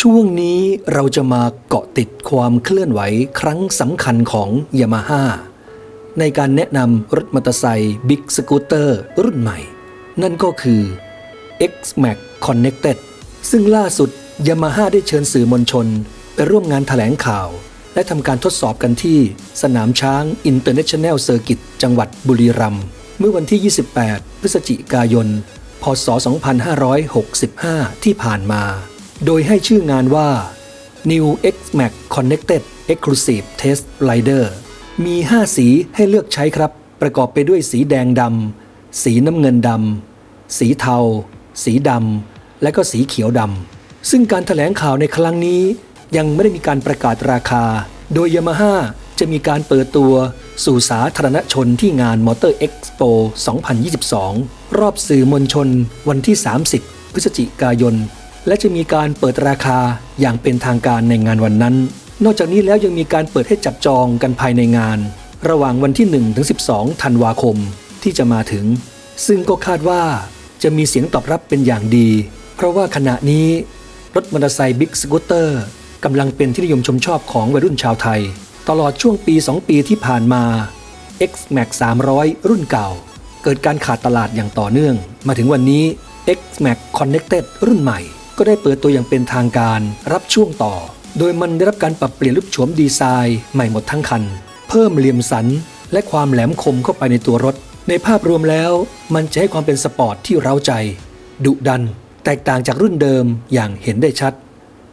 ช่วงนี้เราจะมาเกาะติดความเคลื่อนไหวครั้งสำคัญของ Yamaha ในการแนะนำรถมอเตอร์ไซค์บิ๊กสกูตเตอร์รุ่นใหม่ นั่นก็คือ X-Max Connected ซึ่งล่าสุด Yamaha ได้เชิญสื่อมวลชน ไปร่วมงานถแถลงข่าว และทำการทดสอบกันที่สนามช้าง International Circuit จังหวัดบุรีรัมย์เมื่อวันที่ 28 พฤศจิกายน พศ 2565 ที่ผ่านมา โดยให้ชื่องานว่า New X-Max Connected Exclusive Test Rider มี 5 สีให้เลือกใช้ครับ ประกอบไปด้วยสีแดงดำ สีน้ำเงินดำ สีเทา สีดำ และก็สีเขียวดำ ซึ่งการถแถลงข่าวในครั้งนี้ ยังไม่ได้มีการประกาศราคา โดย Yamaha จะมีการเปิดตัว สู่สาธารณชนที่งาน Motor Expo 2022 รอบสื่อมวลชนวันที่ 30 พฤศจิกายน และจะมีการเปิดราคาอย่างเป็นทางการในงานวันนั้น นอกจากนี้แล้วยังมีการเปิดให้จับจองกันภายในงาน ระหว่างวันที่ 1 ถึง 12 ธันวาคมที่จะมาถึง ซึ่งก็คาดว่าจะมีเสียงตอบรับเป็นอย่างดี เพราะว่าขณะนี้รถมอเตอร์ไซค์บิ๊กสกูตเตอร์กำลังเป็นที่นิยมชมชอบของวัยรุ่นชาวไทย ตลอดช่วงปี 2 ปีที่ผ่านมา X-Max 300 รุ่นเก่า เกิดการขาดตลาดอย่างต่อเนื่อง มาถึงวันนี้ X-Max Connected รุ่นใหม่ ก็ได้เปิดตัวอย่างเป็นทางการรับช่วงต่อ โดยมันได้รับการปรับเปลี่ยนรูปโฉมดีไซน์ใหม่หมดทั้งคัน เพิ่มเหลี่ยมสัน และความแหลมคมเข้าไปในตัวรถ ในภาพรวมแล้ว มันจะให้ความเป็นสปอร์ตที่เร้าใจ ดุดัน แตกต่างจากรุ่นเดิมอย่างเห็นได้ชัด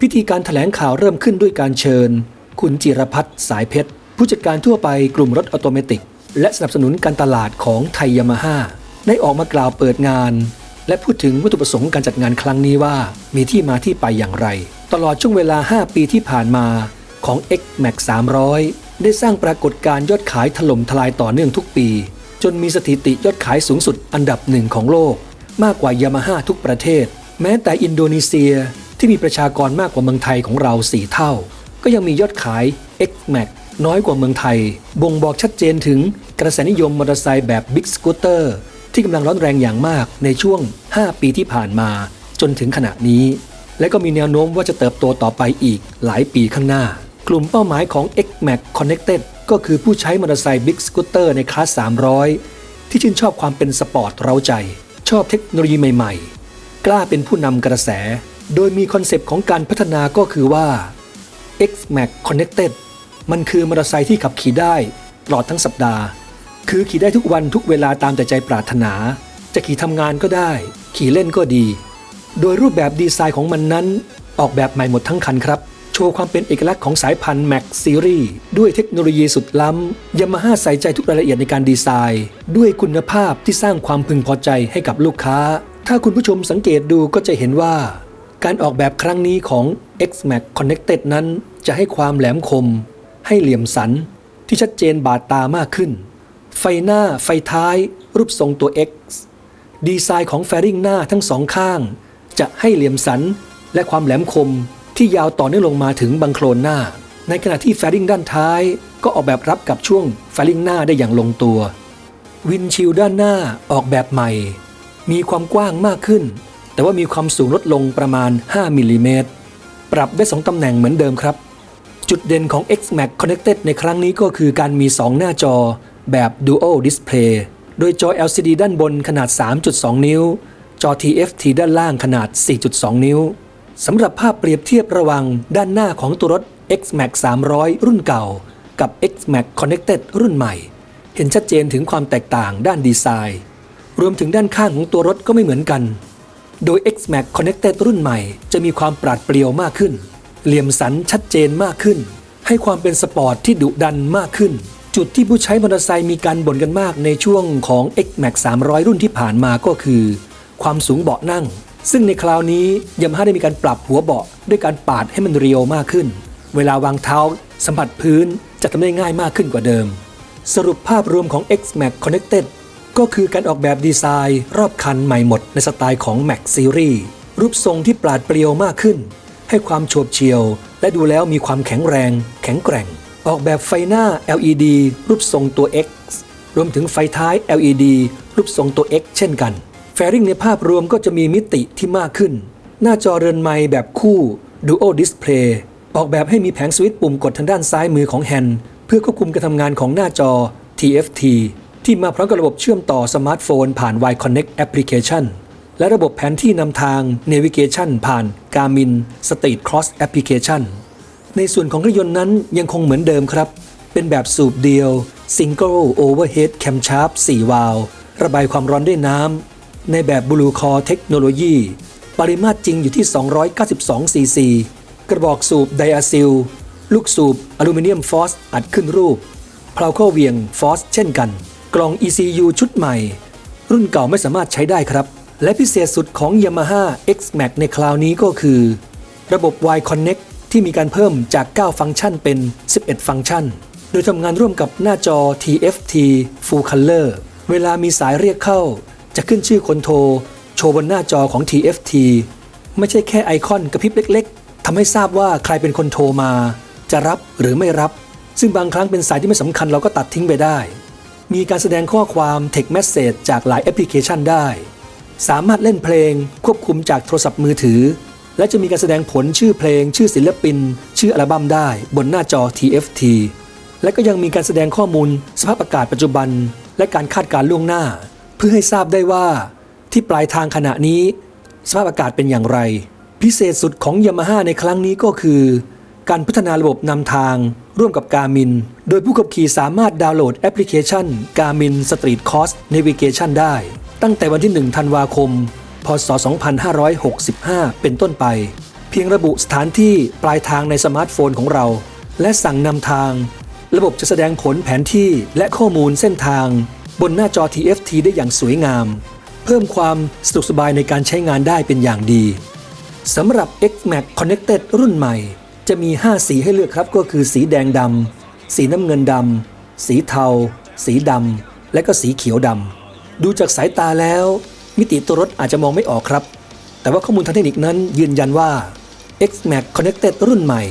พิธีการถแถลงข่าวเริ่มขึ้นด้วยการเชิญ คุณจิรพัฒน์สายเพชร ผู้จัดการทั่วไปกลุ่มรถออโตเมติก และสนับสนุนการตลาดของไทยยามาฮ่าได้ออกมากล่าวเปิดงาน และพูดถึงวัตถุประสงค์การจัดงานครั้งนี้ว่า มีที่มาที่ไปอย่างไร ตลอดช่วงเวลา 5 ปีที่ผ่านมาของ X Max 300 ได้สร้างปรากฏการณ์ยอดขายถล่มทลายต่อเนื่องทุกปี จนมีสถิติยอดขายสูงสุดอันดับหนึ่งของโลก มากกว่ายามาฮ่าทุกประเทศ แม้แต่อินโดนีเซียที่มีประชากรมากกว่าเมืองไทยของเรา4เท่า ก็ยังมียอดขาย X Max น้อยกว่าเมืองไทย บ่งบอกชัดเจนถึงกระแสนิยมมอเตอร์ไซค์แบบบิ๊กสกูตเตอร์ที่กำลังร้อนแรงอย่างมากในช่วง 5 ปีที่ผ่านมาจนถึงขณะนี้ และก็มีแนวโน้มว่าจะเติบโตต่อไปอีกหลายปีข้างหน้า กลุ่มเป้าหมายของ X Max Connected ก็คือผู้ใช้มอเตอร์ไซค์บิ๊กสกูตเตอร์ในคลาส 300 ที่ชื่นชอบความเป็นสปอร์ตเร้าใจ ชอบเทคโนโลยีใหม่ ๆ กล้าเป็นผู้นำกระแส โดยมีคอนเซปต์ของการพัฒนาก็คือว่า X Max Connected มันคือมอเตอร์ไซค์ที่ขับขี่ได้ตลอดทั้งสัปดาห์ คือขี่ได้ทุกวันทุกเวลาตามแต่ใจปรารถนา จะขี่ทำงานก็ได้ ขี่เล่นก็ดี โดยรูปแบบดีไซน์ของมันนั้น ออกแบบใหม่หมดทั้งคันครับ โชว์ความเป็นเอกลักษณ์ของสายพันธุ์ Max Series ด้วยเทคโนโลยีสุดล้ำยามาฮ่าใส่ใจทุกรายละเอียดในการดีไซน์ ด้วยคุณภาพที่สร้างความพึงพอใจให้กับลูกค้า ถ้าคุณผู้ชมสังเกตดูก็จะเห็นว่า การออกแบบครั้งนี้ของ X-Max Connected นั้นจะให้ความแหลมคม ให้เหลี่ยมสัน ที่ชัดเจนบาดตามากขึ้น ไฟหน้าไฟท้าย รูปทรงตัว X ดีไซน์ของแฟริงหน้าทั้งสองข้าง จะให้เหลี่ยมสัน และความแหลมคมที่ยาวต่อเนื่องลงมาถึงบังโคลนหน้า ในขณะที่แฟริงด้านท้าย ก็ออกแบบรับกับช่วงแฟริงหน้าได้อย่างลงตัว วินชิลด้านหน้าออกแบบใหม่ มีความกว้างมากขึ้น แต่ว่ามีความสูงลดลงประมาณ 5มิลลิเมตร ปรับได้ 2 ตำแหน่งเหมือนเดิมครับ จุดเด่นของ X-Max Connected ในครั้งนี้ก็คือการมี 2 หน้าจอแบบ Dual Display โดยจอ LCD ด้านบนขนาด 3.2 นิ้ว จอ TFT ด้านล่างขนาด 4.2 นิ้ว สำหรับภาพเปรียบเทียบระว่างด้านหน้าของตัวรถ X-Max 300 รุ่นเก่า กับ X-Max Connected รุ่นใหม่ เห็นชัดเจนถึงความแตกต่างด้านดีไซน์ รวมถึงด้านข้างของตัวรถก็ไม่เหมือนกัน โดย X-Max Connected รุ่นใหม่จะมีความปราดเปรียวมากขึ้น เหลี่ยมสันชัดเจนมากขึ้น ให้ความเป็นสปอร์ตที่ดุดันมากขึ้น จุดที่ผู้ใช้มอเตอร์ไซค์มีการบ่นกันมากในช่วงของ X-Max 300 รุ่นที่ผ่านมาก็คือ ความสูงเบาะนั่ง ซึ่งในคราวนี้ยามาฮ่าได้มีการปรับหัวเบาะด้วยการปาดให้มันเรียวมากขึ้น เวลาวางเท้า สัมผัสพื้นจะทำได้ง่ายมากขึ้นกว่าเดิม สรุปภาพรวมของ X-Max Connected ก็คือการออกแบบดีไซน์รอบคันใหม่หมดในสไตล์ของ Max Series รูปทรงที่ปราดเปรียวมากขึ้น ให้ความโฉบเฉี่ยว และดูแล้วมีความแข็งแรง แข็งแกร่ง ออกแบบไฟหน้า LED รูปทรงตัว X รวมถึงไฟท้าย LED รูปทรงตัว X เช่นกันไฟแฟริงในภาพรวมก็จะมีมิติที่มากขึ้น หน้าจอเรือนไม้แบบคู่ Dual Display ออกแบบให้มีแผงสวิตช์ปุ่มกดทางด้านซ้ายมือของแฮนด์เพื่อควบคุมการทำงานของหน้าจอ TFT ที่มาพร้อมกับระบบเชื่อมต่อสมาร์ทโฟน ผ่าน Y Connect Application และระบบแผนที่นำทาง Navigation ผ่าน Garmin Street Cross Application ในส่วนของเครื่องยนต์นั้นยังคงเหมือนเดิมครับ เป็นแบบสูบเดียว Single Overhead Camshaft 4 วาล์วระบายความร้อนด้วยน้ำ ในแบบ Blue Core Technology ปริมาตรจริงอยู่ที่ 292 ซีซี กระบอกสูบไดอะซิล ลูกสูบอลูมิเนียมฟอสอัดขึ้นรูปเพลาเข้าเหวียงฟอสเช่นกัน กล่อง ECU ชุดใหม่ รุ่นเก่าไม่สามารถใช้ได้ครับ และพิเศษสุดของ Yamaha X-Max ในคราวนี้ก็คือ ระบบ Y Connect ที่มีการเพิ่มจาก 9 ฟังก์ชันเป็น 11 ฟังก์ชัน โดยทำงานร่วมกับหน้าจอ TFT Full Color เวลามีสายเรียกเข้า จะขึ้นชื่อคนโทร โชว์บนหน้าจอของ TFT ไม่ใช่แค่ไอคอนกระพริบเล็ก ๆทำให้ทราบว่าใครเป็นคนโทรมา จะรับหรือไม่รับ ซึ่งบางครั้งเป็นสายที่ไม่สำคัญเราก็ตัดทิ้งไปได้ มีการแสดงข้อความ Text Message จากหลายแอปพลิเคชันได้ สามารถเล่นเพลงควบคุมจากโทรศัพท์มือถือ และจะมีการแสดงผลชื่อเพลง ชื่อศิลปิน ชื่ออัลบั้มได้บนหน้าจอ TFT และก็ยังมีการแสดงข้อมูล สภาพอากาศปัจจุบัน และการคาดการล่วงหน้า เพื่อให้ทราบได้ว่า ที่ปลายทางขณะนี้ สภาพอากาศเป็นอย่างไร พิเศษสุดของ Yamaha ในครั้งนี้ก็คือ การพัฒนาระบบนำทาง ร่วมกับ Garmin โดยผู้ขับขี่สามารถดาวน์โหลดแอปพลิเคชัน Garmin Street Course Navigation ได้ ตั้งแต่วันที่ 1 ธันวาคม พศ 2565 เป็นต้นไป เพียงระบุสถานที่ปลายทางในสมาร์ทโฟนของเรา และสั่งนำทาง ระบบจะแสดงผลแผนที่และข้อมูลเส้นทาง บนหน้าจอ TFT ได้อย่างสวยงาม เพิ่มความสะดวกสบายในการใช้งานได้เป็นอย่างดีสำหรับ X-Max Connected รุ่นใหม่ จะมี 5 สีให้เลือกครับก็คือสีแดงดำสีน้ำเงินดำสีเทา สีดำและก็สีเขียวดำดูจากสายตาแล้ว มิติตัวรถอาจจะมองไม่ออกครับ แต่ว่าข้อมูลทางเทคนิคนั้นยืนยันว่า X-Max Connected รุ่นใหม่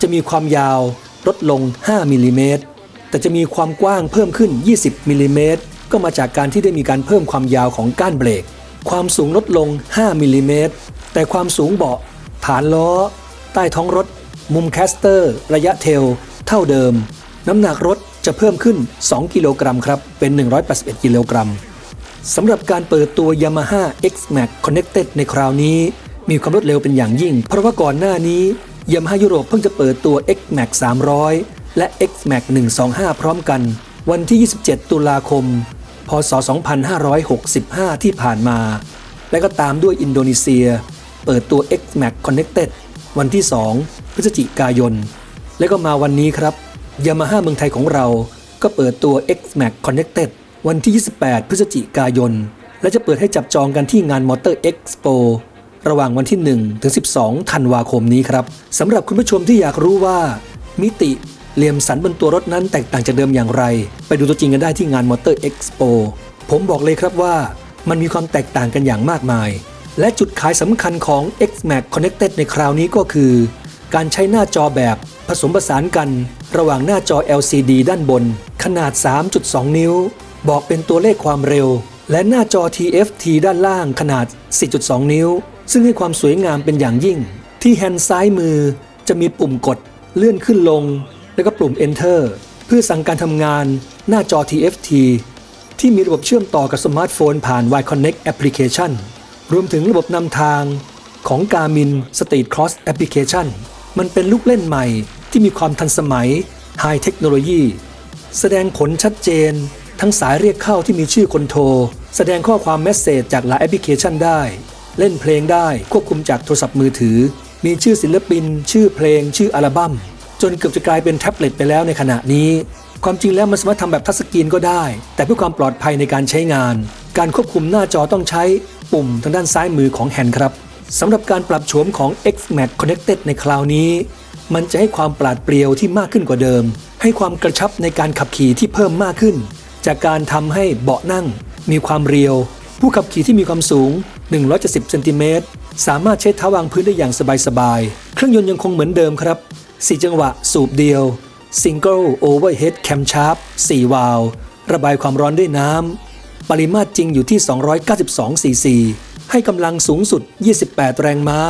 จะมีความยาวลดลง 5มิลลิเมตรแต่จะมีความกว้างเพิ่มขึ้น 20มิลลิเมตรก็มาจากการที่ได้มีการเพิ่มความยาวของก้านเบรก ความสูงลดลง 5มิลลิเมตรแต่ความสูงเบาะ ฐานล้อ ใต้ท้องรถ มุมแคสเตอร์ ระยะเทล เท่าเดิม น้ำหนักรถจะเพิ่มขึ้น 2 กิโลกรัมครับ เป็น 181 กิโลกรัมสำหรับการเปิดตัว Yamaha X-Max Connected ในคราวนี้ มีความรวดเร็วเป็นอย่างยิ่ง เพราะว่าก่อนหน้านี้ Yamaha ยุโรปเพิ่งจะเปิดตัว X-Max 300 และ X-Max 125 พร้อมกัน วันที่ 27 ตุลาคม พศ 2565 ที่ผ่านมา และก็ตามด้วยอินโดนีเซีย เปิดตัว X-Max Connected วันที่ 2 พฤศจิกายน และก็มาวันนี้ครับ Yamaha เมืองไทยของเราก็เปิดตัว X-Max Connected วันที่ 28 พฤศจิกายน และจะเปิดให้จับจองกันที่งาน Motor Expo ระหว่างวันที่ 1 ถึง 12 ธันวาคมนี้ครับสำหรับคุณผู้ชมที่อยากรู้ว่า มิติเหลี่ยมสันบนตัวรถนั้นแตกต่างจากเดิมอย่างไร ไปดูตัวจริงกันได้ที่งาน Motor Expo ผมบอกเลยครับว่ามันมีความแตกต่างกันอย่างมากมาย และจุดขายสำคัญของ X-Max Connected ในคราวนี้ก็คือ การใช้หน้าจอแบบผสมผสานกัน ระหว่างหน้าจอ LCD ด้านบน ขนาด 3.2 นิ้ว บอกเป็นตัวเลขความเร็ว และหน้าจอ TFT ด้านล่างขนาด 4.2 นิ้ว ซึ่งให้ความสวยงามเป็นอย่างยิ่ง ที่แฮนด์ซ้ายมือจะมีปุ่มกดเลื่อนขึ้นลง แล้วก็ปุ่ม Enter เพื่อสั่งการทำงานหน้าจอ TFT ที่มีระบบเชื่อมต่อกับสมาร์ทโฟนผ่าน Y Connect Application รวมถึงระบบนำทางของ Garmin Street Cross Application มันเป็นลูกเล่นใหม่ที่มีความทันสมัย High Technology แสดงผลชัดเจน ทั้งสายเรียกเข้าที่มีชื่อคนโทร แสดงข้อความเมสเซจจากหลายแอปพลิเคชันได้ เล่นเพลงได้ควบคุมจากโทรศัพท์มือถือ มีชื่อศิลปิน ชื่อเพลง ชื่ออัลบั้ม จนเกือบจะกลายเป็นแท็บเล็ตไปแล้วในขณะนี้ ความจริงแล้วมันสามารถทำแบบทัชสกรีนก็ได้ แต่เพื่อความปลอดภัยในการใช้งาน การควบคุมหน้าจอต้องใช้ปุ่มทางด้านซ้ายมือของแฮนด์ครับ สำหรับการปรับโฉมของ X-Max Connected ในคราวนี้ มันจะให้ความปราดเปรียวที่มากขึ้นกว่าเดิม ให้ความกระชับในการขับขี่ที่เพิ่มมากขึ้น จากการทำให้เบาะนั่ง มีความเรียว ผู้ขับขี่ที่มีความสูง 170เซนติเมตรสามารถใช้เท้าวางพื้นได้อย่างสบายๆ เครื่องยนต์ยังคงเหมือนเดิมครับ 4 จังหวะสูบเดียว Single Overhead Camshaft 4วาล์วระบายความร้อนด้วยน้ำปปริมาตรจริงอยู่ที่ 292ซีซี ให้กำลังสูงสุด 28 แรงม้า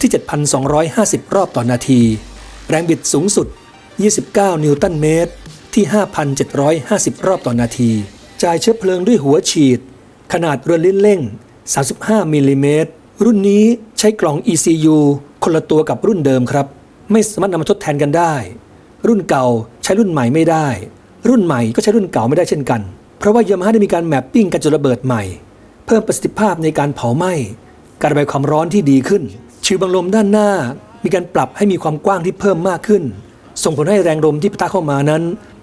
ที่ 7,250 รอบต่อนาที แรงบิดสูงสุด 29 นิวตันเมตร ที่ 5,750 รอบต่อนาที จ่ายเชื้อเพลิงด้วยหัวฉีด ขนาดเรือลิ้นเร่ง 35 มิลลิเมตร รุ่นนี้ใช้กล่อง ECU คนละตัวกับรุ่นเดิมครับ ไม่สามารถนำมาทดแทนกันได้ รุ่นเก่าใช้รุ่นใหม่ไม่ได้ รุ่นใหม่ก็ใช้รุ่นเก่าไม่ได้เช่นกัน เพราะว่ายามาฮ่าได้มีการแมปปิ้งการจุดระเบิดใหม่ เพิ่มประสิทธิภาพในการเผาไหม้การระบายความร้อนที่ดีขึ้น ชิวบังลมด้านหน้ามีการปรับให้มีความกว้างที่เพิ่มมากขึ้น ส่งผลให้แรงลมที่ปะทะเข้ามานั้น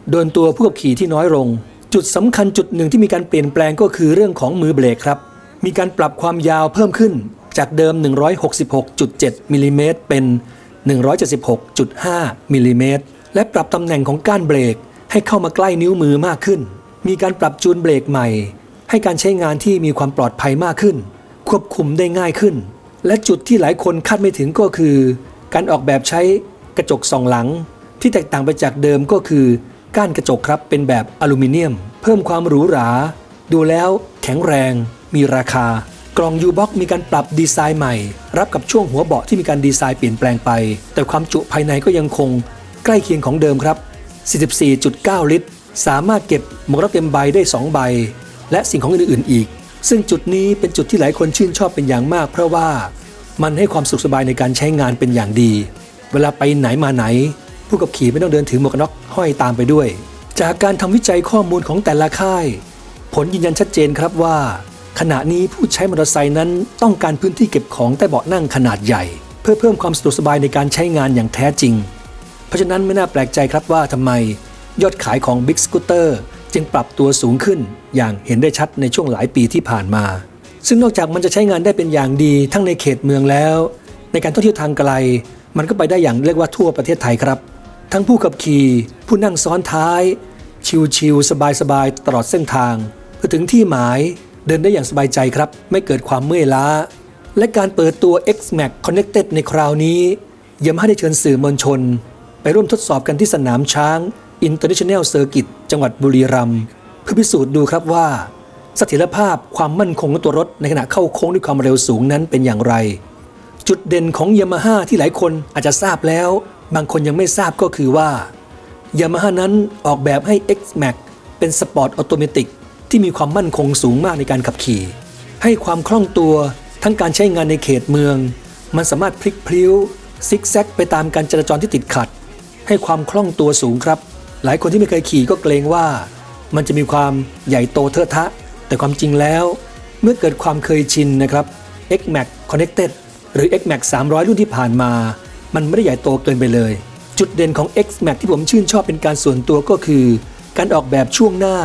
โดนตัวผู้ขับขี่ที่น้อยลง จุดสำคัญจุดหนึ่งที่มีการเปลี่ยนแปลงก็คือเรื่องของมือเบรกครับ มีการปรับความยาวเพิ่มขึ้นจากเดิม 166.7มิลลิเมตรเป็น 176.5มิลลิเมตรและปรับตำแหน่งของก้านเบรกให้เข้ามาใกล้นิ้วมือมากขึ้น มีการปรับจูนเบรกใหม่ ให้การใช้งานที่มีความปลอดภัยมากขึ้น ควบคุมได้ง่ายขึ้น และจุดที่หลายคนคาดไม่ถึงก็คือ การออกแบบใช้กระจกสองหลัง ที่แตกต่างไปจากเดิมก็คือก้านกระจกครับเป็นแบบอลูมิเนียม เพิ่มความหรูหรา ดูแล้วแข็งแรง มีราคา กล่อง U-Box มีการปรับดีไซน์ใหม่ รับกับช่วงหัวเบาะที่มีการดีไซน์เปลี่ยนแปลงไป แต่ความจุภายในก็ยังคงใกล้เคียงของเดิมครับ 44.9 ลิตร สามารถเก็บหมวกรับเต็มใบได้ 2 ใบ และสิ่งของอื่นๆอีก ซึ่งจุดนี้เป็นจุดที่หลายคนชื่นชอบเป็นอย่างมาก เพราะว่ามันให้ความสุขสบายในการใช้งานเป็นอย่างดี เวลาไปไหนมาไหน ผู้ขับขี่ไม่ต้องเดินถือหมวกนน็อกห้อยตามไปด้วย จากการทำวิจัยข้อมูลของแต่ละค่าย ผลยืนยันชัดเจนครับว่า ขณะนี้ผู้ใช้มอเตอร์ไซค์นั้นต้องการพื้นที่เก็บของใต้เบาะนั่งขนาดใหญ่ เพื่อเพิ่มความสะดวกสบายในการใช้งานอย่างแท้จริง เพราะฉะนั้นไม่น่าแปลกใจครับว่าทำไม ยอดขายของ Big Scooter จึงปรับตัวสูงขึ้นอย่างเห็นได้ชัดในช่วงหลายปีที่ผ่านมา ซึ่งนอกจากมันจะใช้งานได้เป็นอย่างดีทั้งในเขตเมืองแล้ว ในการท่องเที่ยวทางไกล มันก็ไปได้อย่างเรียกว่าทั่วประเทศไทยครับ ทั้งผู้ขับขี่ผู้นั่งซ้อนท้าย ชิลๆสบายๆตลอดเส้นทางเพื่อถึงที่หมายเดินได้อย่างสบายใจครับ ไม่เกิดความเมื่อยล้า และการเปิดตัว X-Max Connected ในคราวนี้ยามาฮ่าได้เชิญสื่อมวลชน ไปร่วมทดสอบกันที่สนามช้าง International Circuit จังหวัดบุรีรัมย์เพื่อพิสูจน์ดูครับว่าเสถียรภาพความมั่นคงของตัวรถในขณะเข้าโค้งด้วยความเร็วสูงนั้นเป็นอย่างไร จุดเด่นของยามาฮ่าที่หลายคนอาจจะทราบแล้ว บางคนยังไม่ทราบก็คือว่ายามาฮ่านั้นออกแบบให้ X-Max เป็นสปอร์ตออโตเมติกที่มีความมั่นคงสูงมากในการขับขี่ ให้ความคล่องตัวทั้งการใช้งานในเขตเมือง มันสามารถพลิกพลิ้วซิกแซกไปตามการจราจรที่ติดขัด ให้ความคล่องตัวสูงครับ หลายคนที่ไม่เคยขี่ก็เกรงว่า มันจะมีความใหญ่โตเทอะทะ แต่ความจริงแล้ว เมื่อเกิดความเคยชินนะครับ X-Max Connected หรือ X-Max 300 รุ่นที่ผ่านมา มันไม่ได้ใหญ่โตเกินไปเลย จุดเด่นของ X-Max ที่ผมชื่นชอบเป็นการส่วนตัวก็คือ การออกแบบช่วงหน้า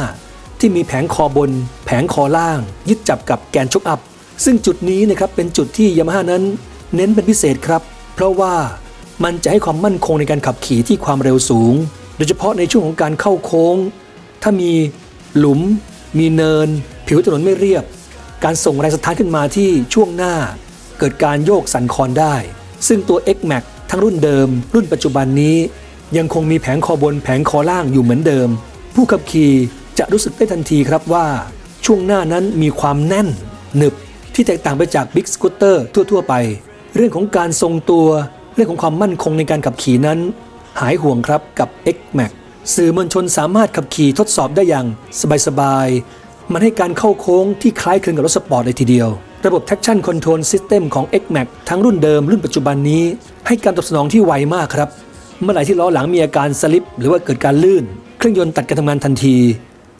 ที่มีแผงคอบน แผงคอล่าง ยึดจับกับแกนชกอัพ ซึ่งจุดนี้นะครับเป็นจุดที่ยามาฮ่านั้น เน้นเป็นพิเศษครับ เพราะว่ามันจะให้ความมั่นคงในการขับขี่ที่ความเร็วสูง โดยเฉพาะในช่วงของการเข้าโค้ง ถ้ามีหลุม มีเนิน ผิวถนนไม่เรียบ การส่งแรงสะท้านขึ้นมาที่ช่วงหน้า เกิดการโยกสั่นคลอนได้ ซึ่งตัว X-Max ทั้งรุ่นเดิม รุ่นปัจจุบันนี้ ยังคงมีแผงคอบนแผงคอล่างอยู่เหมือนเดิม ผู้ขับขี่จะรู้สึกได้ทันทีครับว่า ช่วงหน้านั้นมีความแน่น หนึบที่แตกต่างไปจาก Big Scooter ทั่วๆไป เรื่องของการทรงตัว เรื่องของความมั่นคงในการขับขี่นั้น หายห่วงครับกับ X-Max สื่อมวลชนสามารถขับขี่ทดสอบได้อย่างสบายๆ มันให้การเข้าโค้งที่คล้ายคลึงกับรถสปอร์ตเลยทีเดียว ระบบ traction control system ของ X-Max ทั้งรุ่นเดิมรุ่นปัจจุบันนี้ ให้การตอบสนองที่ไวมากครับ เมื่อไหร่ที่ล้อหลังมีอาการสลิป หรือว่าเกิดการลื่น เครื่องยนต์ตัดการทำงานทันที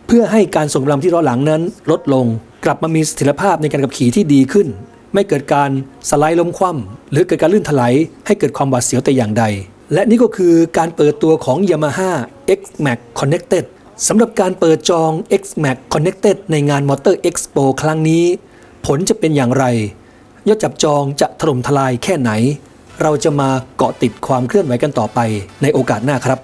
เพื่อให้การส่งกำลังที่ล้อหลังนั้นลดลง กลับมามีเสถียรภาพในการขับขี่ที่ดีขึ้น ไม่เกิดการสไลด์ล้มคว่ำหรือเกิดการลื่นถลายให้เกิดความหวาดเสียวแต่อย่างใด และนี่ก็คือการเปิดตัวของ Yamaha X-Max Connected สำหรับการเปิดจอง X-Max Connected ในงาน Motor Expo ครั้งนี้ ผลจะเป็นอย่างไร ยอดจับจองจะถล่มทลายแค่ไหน เราจะมาเกาะติดความเคลื่อนไหวกันต่อไปในโอกาสหน้าครับ